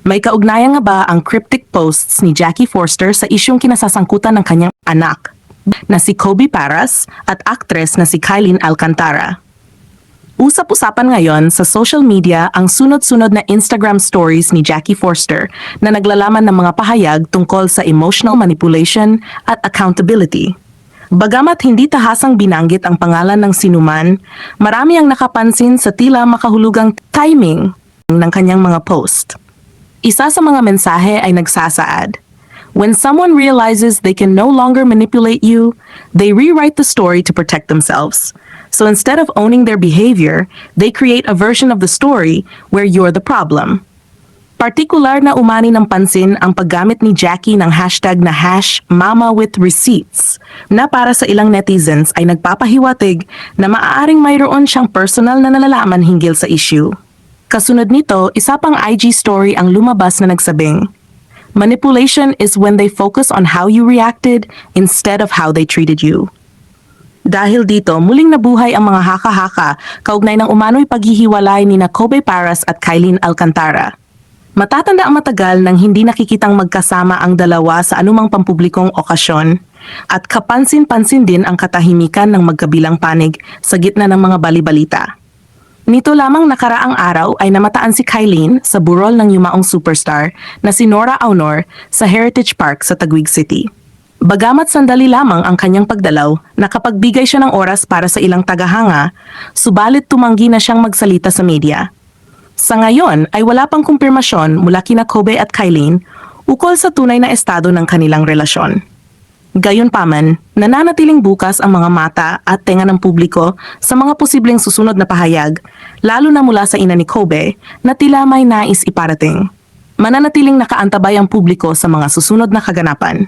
May kaugnayan nga ba ang cryptic posts ni Jackie Forster sa isyong kinasasangkutan ng kanyang anak na si Kobe Paras at aktres na si Kylene Alcantara? Usap-usapan ngayon sa social media ang sunod-sunod na Instagram stories ni Jackie Forster na naglalaman ng mga pahayag tungkol sa emotional manipulation at accountability. Bagamat hindi tahasang binanggit ang pangalan ng sinuman, marami ang nakapansin sa tila makahulugang timing ng kanyang mga post. Isa sa mga mensahe ay nagsasaad, When someone realizes they can no longer manipulate you, they rewrite the story to protect themselves. So instead of owning their behavior, they create a version of the story where you're the problem. Partikular na umani ng pansin ang paggamit ni Jackie ng hashtag na hash mama with receipts na para sa ilang netizens ay nagpapahiwatig na maaaring mayroon siyang personal na nalalaman hinggil sa issue. Kasunod nito, isa pang IG story ang lumabas na nagsabing, Manipulation is when they focus on how you reacted instead of how they treated you. Dahil dito, muling nabuhay ang mga haka-haka kaugnay ng umano'y paghihiwalay ni na Kobe Paras at Kylene Alcantara. Matatanda ang matagal nang hindi nakikitang magkasama ang dalawa sa anumang pampublikong okasyon at kapansin-pansin din ang katahimikan ng magkabilang panig sa gitna ng mga balibalita. Nito lamang nakaraang araw ay namataan si Kylene sa burol ng yumaong superstar na si Nora Aunor sa Heritage Park sa Taguig City. Bagamat sandali lamang ang kanyang pagdalaw, nakapagbigay siya ng oras para sa ilang tagahanga, subalit tumanggi na siyang magsalita sa media. Sa ngayon ay wala pang kumpirmasyon mula kina Kobe at Kylene ukol sa tunay na estado ng kanilang relasyon. Gayunpaman, nananatiling bukas ang mga mata at tenga ng publiko sa mga posibleng susunod na pahayag, lalo na mula sa ina ni Kobe na tila may nais iparating. Mananatiling nakaantabay ang publiko sa mga susunod na kaganapan.